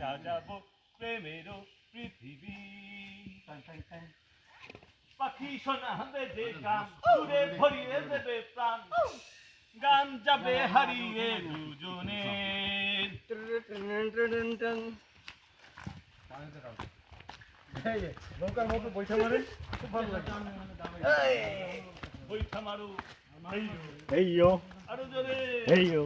সাজাবো প্রেমেরও পৃথিবী পাখি শোনা বেজে গান সুরে ভরিয়ে দেবে প্রাণ গান যাবে হারিয়ে দুজনে নৌকার মতো বৈঠা মারে খুব ভালো লাগে বৈঠা মারু। এই আরও জোরে। এই ইয়ো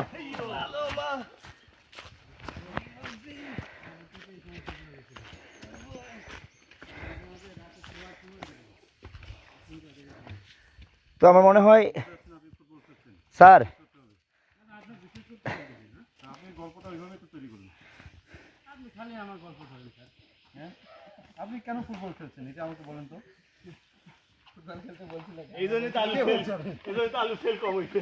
তো আমার মনে হয়, স্যার। আপনি কেন ফুটবল খেলছেন এটা আমাকে বলেন তো ফুটবল খেলতে বলছিলেন এই জন্য তো আলু সেল কম হইছে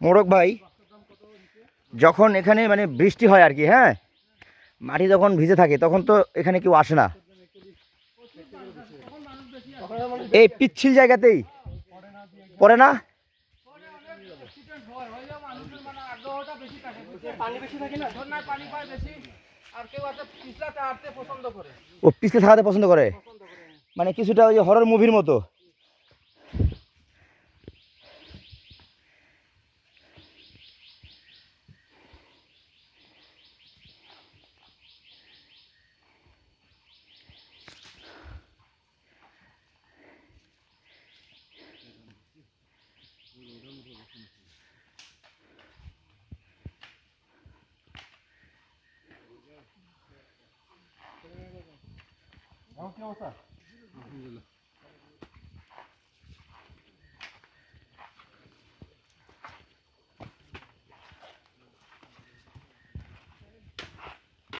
মোরক ভাই, যখন এখানে মানে বৃষ্টি হয় আর কি হ্যাঁ? মাটি যখন ভিজে থাকে, তখন তো এখানে কেউ আসে না। এই পিচ্ছিল জায়গাতেই। পড়ে না? ও পিছলে থাকাতে পছন্দ করে? মানে কিছুটা ওই যে হরর মুভির মতো। 然后，第二份。